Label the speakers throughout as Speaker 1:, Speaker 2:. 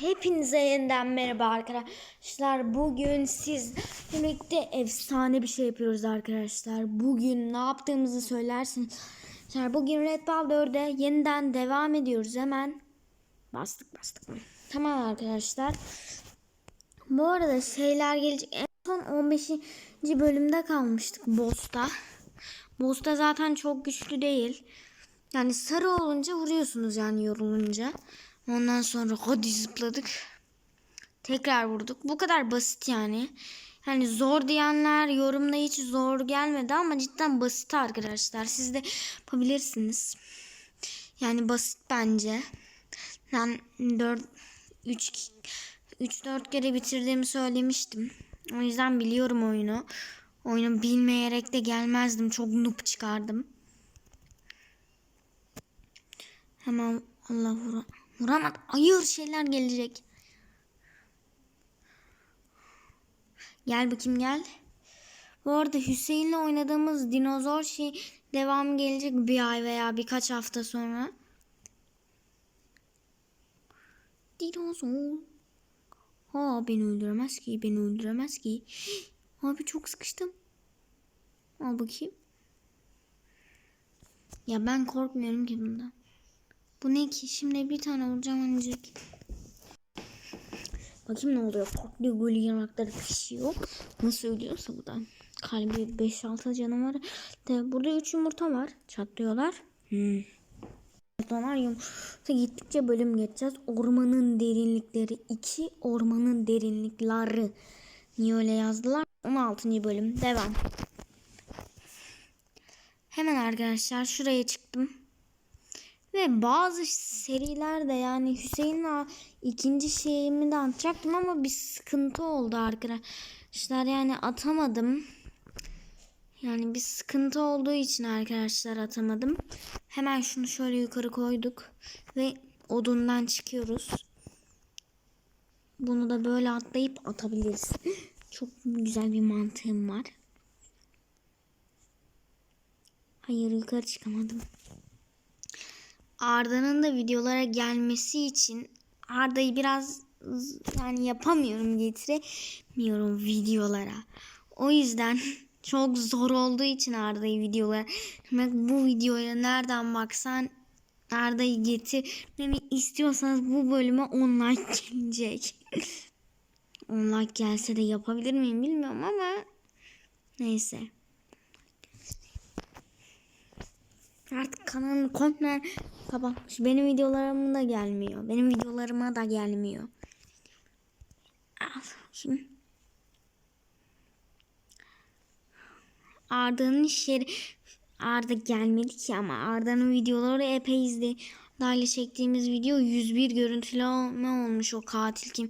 Speaker 1: Hepinize yeniden merhaba arkadaşlar. Bugün siz birlikte efsane bir şey yapıyoruz arkadaşlar. Bugün ne yaptığımızı söylersiniz. Bugün Red Ball 4'e yeniden devam ediyoruz. Hemen bastık bastık. Tamam arkadaşlar. Bu arada şeyler gelecek. En son 15. bölümde kalmıştık Boss'ta. Boss'ta zaten çok güçlü değil. Yani sarı olunca vuruyorsunuz yani yorulunca. Ondan sonra hadi zıpladık. Tekrar vurduk. Bu kadar basit yani. Yani zor diyenler yorumda hiç zor gelmedi ama cidden basit arkadaşlar. Siz de yapabilirsiniz. Yani basit bence. Ben 4 3 3 4 kere bitirdiğimi söylemiştim. O yüzden biliyorum oyunu. Oyunu bilmeyerek de gelmezdim. Çok noob çıkardım. Hemen Allah vura. Vuramadı. Hayır şeyler gelecek. Gel bakayım gel. Bu arada Hüseyin'le oynadığımız dinozor şey devam gelecek bir ay veya birkaç hafta sonra. Dinozor. Ha beni öldüremez ki, beni öldüremez ki. Abi çok sıkıştım. Al bakayım. Ya ben korkmuyorum ki bundan. Bu ne ki? Şimdi bir tane vuracağım ancak. Bakayım ne oluyor. Korkluyor böyle yanakları pişiyor. Nasıl ölüyorsa bu da. Kalbi 5-6 canı var. De burada 3 yumurta var. Çatlıyorlar. Hmm. Yumurtalar yumurta gittikçe bölüm geçeceğiz. Ormanın derinlikleri 2. Ormanın derinlikleri. Niye öyle yazdılar? 16. bölüm. Devam. Hemen arkadaşlar şuraya çıktım. Ve bazı serilerde yani Hüseyin'le ikinci şeyimi de atacaktım ama bir sıkıntı oldu arkadaşlar. Yani atamadım. Yani bir sıkıntı olduğu için arkadaşlar atamadım. Hemen şunu şöyle yukarı koyduk. Ve odundan çıkıyoruz. Bunu da böyle atlayıp atabiliriz. Çok güzel bir mantığım var. Hayır yukarı çıkamadım. Arda'nın da videolara gelmesi için Arda'yı biraz yani yapamıyorum getiremiyorum videolara. O yüzden çok zor olduğu için Arda'yı videolara bu videoya nereden baksan Arda'yı getirmemi istiyorsanız bu bölüme 10 like gelecek. 10 like gelse de yapabilir miyim bilmiyorum ama neyse. Artık kanalını komple kapatmış. Benim videolarıma da gelmiyor. Benim videolarıma da gelmiyor. Şimdi. Arda'nın işleri Arda gelmedi ki ama Arda'nın videoları epey izle. Arda'yla çektiğimiz video 101 görüntüleme olmuş o katil kim.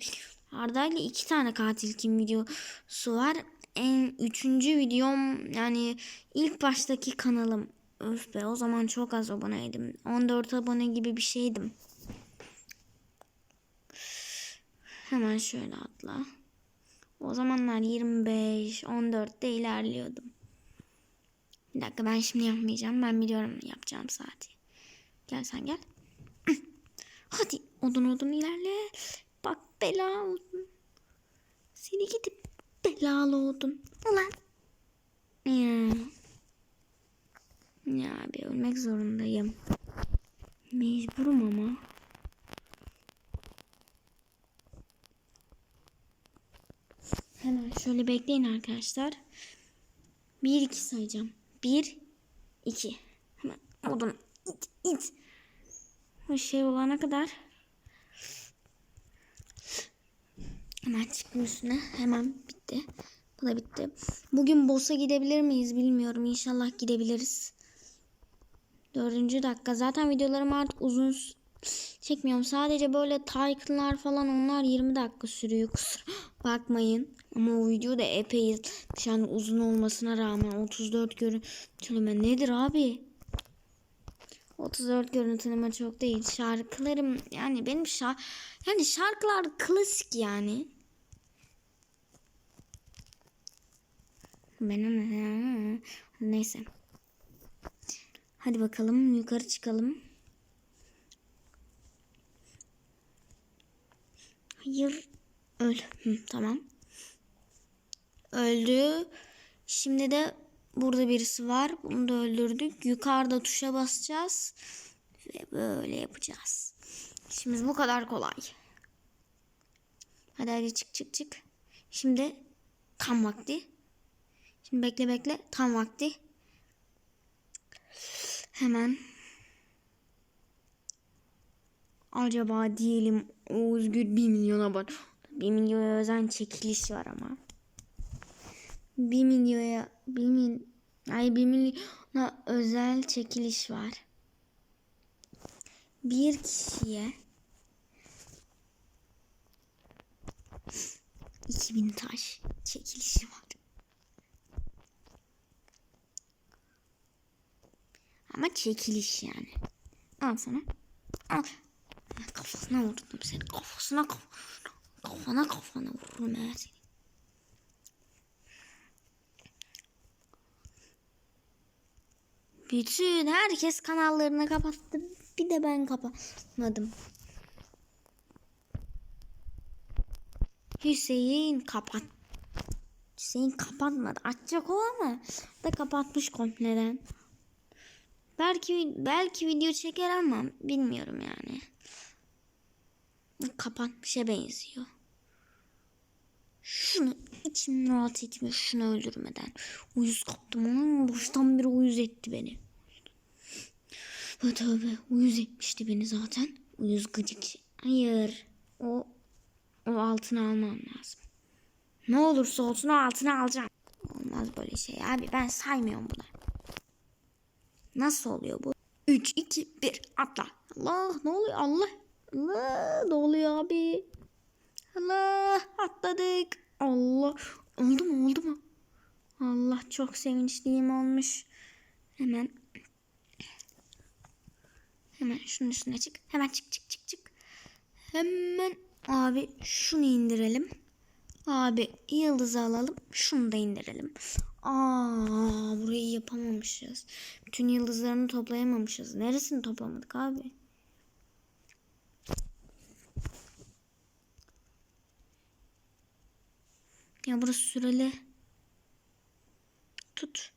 Speaker 1: Arda ile iki tane katil kim videosu var. En üçüncü videom yani ilk baştaki kanalım Öf be o zaman çok az aboneydim. 14 abone gibi bir şeydim. Hemen şöyle atla. O zamanlar 25, 14'te ilerliyordum. Bir dakika ben şimdi yapmayacağım. Ben biliyorum yapacağım saati. Gel sen gel. Hadi odun odun ilerle. Bak bela odun. Seni gidip belalı odun. Ulan. Ya. Ya abi ölmek zorundayım. Mecburum ama. Hemen şöyle bekleyin arkadaşlar. 1 2 sayacağım. 1 2. Hemen odun it it. Bu şey olana kadar hemen çıktım üstüne. Hemen bitti. Bu da bitti. Bugün boss'a gidebilir miyiz bilmiyorum. İnşallah gidebiliriz. Dördüncü dakika. Zaten videolarım artık uzun çekmiyorum. Sadece böyle Tycoon'lar falan onlar 20 dakika sürüyor. Kusura bakmayın. Ama o video da epey yani uzun olmasına rağmen 34 görüntüleme nedir abi? 34 görüntüleme çok değil. Şarkılarım yani benim şarkı yani şarkılar klasik yani. Benim neyse. Hadi bakalım yukarı çıkalım. Hayır. Öl. Hı, tamam. Öldü. Şimdi de burada birisi var. Bunu da öldürdük. Yukarıda tuşa basacağız. Ve böyle yapacağız. Şimdi bu kadar kolay. Hadi hadi çık çık çık. Şimdi tam vakti. Şimdi bekle bekle. Tam vakti. Hemen. Acaba diyelim o Özgür 1 milyona bak. 1 milyona özen çekiliş var ama. 1 milyona 1 mil, ay 1 milyona özel çekiliş var. Bir kişiye 2000 taş çekilişi var. Ama çekiliş yani. Al sana. Al. Kafasına vurdum seni. Kafasına kafana. Kafana kafana vururum eğer seni. Bütün herkes kanallarını kapattı. Bir de ben kapatmadım. Hüseyin kapat. Hüseyin kapatmadı. Açacak o ama da kapatmış kompleden. Belki belki video çeker ama bilmiyorum yani. Kapatmışa benziyor. Şunu içim rahat etmiyor şunu öldürmeden. Uyuz kaptım ama baştan beri uyuz etti beni. Tövbe uyuz etmişti beni zaten. Uyuz gıcık. şey. Hayır. O o altını almam lazım. Ne olursa olsun o altını alacağım. Olmaz böyle şey abi ben saymıyorum bunu. Nasıl oluyor bu? 3, 2, 1 atla. Allah ne oluyor Allah. Allah ne oluyor abi? Allah atladık. Allah oldu mu oldu mu? Allah çok sevinçliyim olmuş. Hemen hemen şunun üstüne çık. Hemen çık çık çık çık. Hemen abi şunu indirelim. Abi yıldızı alalım. Şunu da indirelim. Aa burayı yapamamışız. Bütün yıldızlarını toplayamamışız. Neresini toplamadık abi? Ya burası süreli. Tut.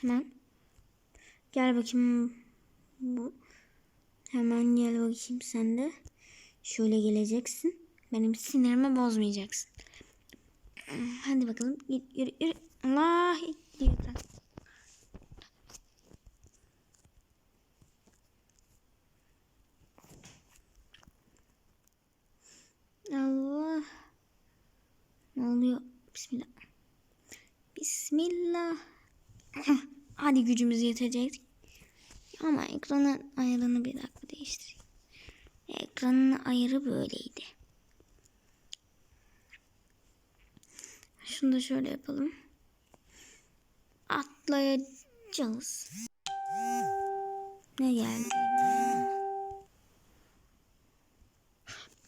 Speaker 1: Hemen. Gel bakayım. Bu. Hemen gel bakayım sen de. Şöyle geleceksin. Benim sinirimi bozmayacaksın. Hadi bakalım. Git yürü yürü. Allah. Yürü. Allah. Ne oluyor? Bismillah. Bismillah. Hadi gücümüz yetecek. Ama ekranın ayarını bir dakika değiştireyim. Ekranın ayarı böyleydi. Şunu da şöyle yapalım. Atlayacağız. Ne geldi?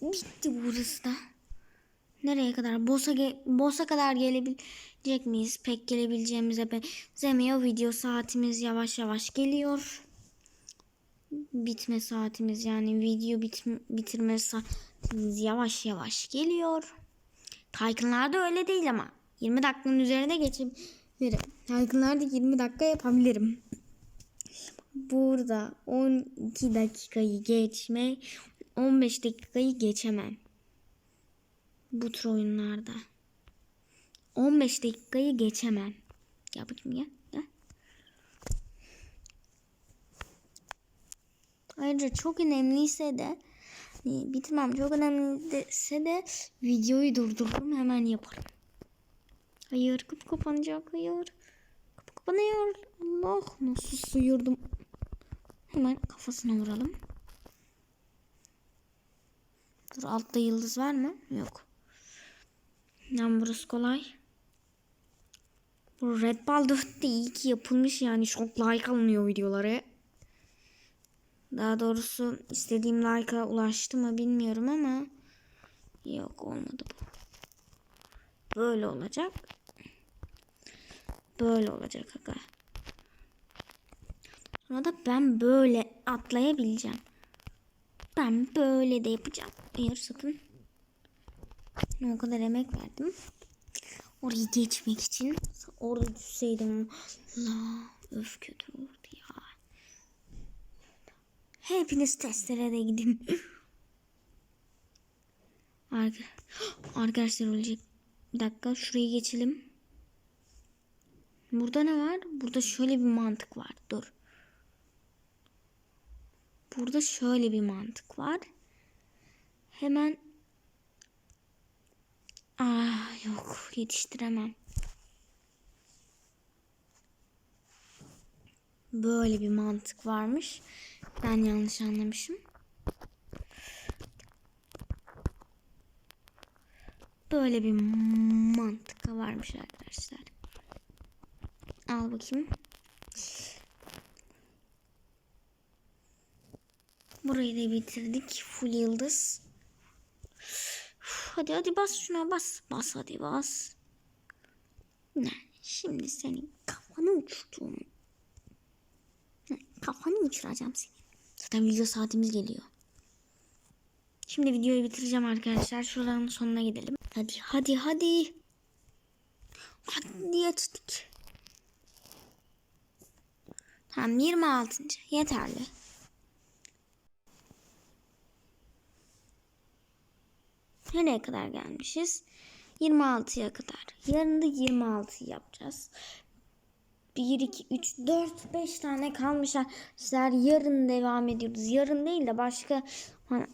Speaker 1: Bitti burası da. Nereye kadar? Boss'a ge boss'a kadar gelebilecek miyiz? Pek gelebileceğimize benzemiyor. Video saatimiz yavaş yavaş geliyor. Bitme saatimiz yani video bit bitirme saatimiz yavaş yavaş geliyor. Tycoon'larda öyle değil ama. 20 dakikanın üzerine geçebilirim. Tycoon'larda 20 dakika yapabilirim. Burada 12 dakikayı geçme 15 dakikayı geçemem. Bu tür oyunlarda. 15 dakikayı geçemem. Gel bakayım gel. gel. Ayrıca çok önemliyse de hani bitmem çok önemliyse de videoyu durdururum hemen yaparım. Hayır kapı kapanacak hayır. Kapı kapanıyor. Allah nasıl sıyırdım. Hemen kafasına vuralım. Dur altta yıldız var mı? Yok. Yani burası kolay. Bu Red Ball 4'te iyi ki yapılmış yani çok like alınıyor videoları. Daha doğrusu istediğim like'a ulaştı mı bilmiyorum ama yok olmadı bu. Böyle olacak. Böyle olacak aga. Sonra da ben böyle atlayabileceğim. Ben böyle de yapacağım. Eğer sakın. O kadar emek verdim. Orayı geçmek için. Orada düşseydim. La öf kötü olurdu. Hepiniz testlere de gidin. Arka- Arkadaşlar olacak. Bir dakika şurayı geçelim. Burada ne var? Burada şöyle bir mantık var. Dur. Burada şöyle bir mantık var. Hemen Ah yok yetiştiremem. Böyle bir mantık varmış. Ben yanlış anlamışım. Böyle bir mantık varmış arkadaşlar. Al bakayım. Burayı da bitirdik. Full yıldız. Hadi hadi bas şuna bas. Bas hadi bas. Ne? Şimdi senin kafanı uçurduğum. Uçuracağım seni. Zaten video saatimiz geliyor. Şimdi videoyu bitireceğim arkadaşlar. Şuradan sonuna gidelim. Hadi hadi hadi. Hadi geçtik. Tamam 26. Yeterli. Nereye kadar gelmişiz? 26'ya kadar. Yarın da 26 yapacağız. 1, 2, 3, 4, 5 tane kalmış arkadaşlar. Yarın devam ediyoruz. Yarın değil de başka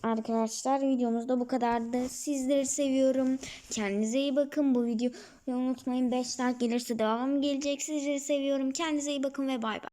Speaker 1: arkadaşlar videomuzda bu kadardı. Sizleri seviyorum. Kendinize iyi bakın. Bu videoyu unutmayın. 5 like gelirse devam gelecek. Sizleri seviyorum. Kendinize iyi bakın ve bay bay.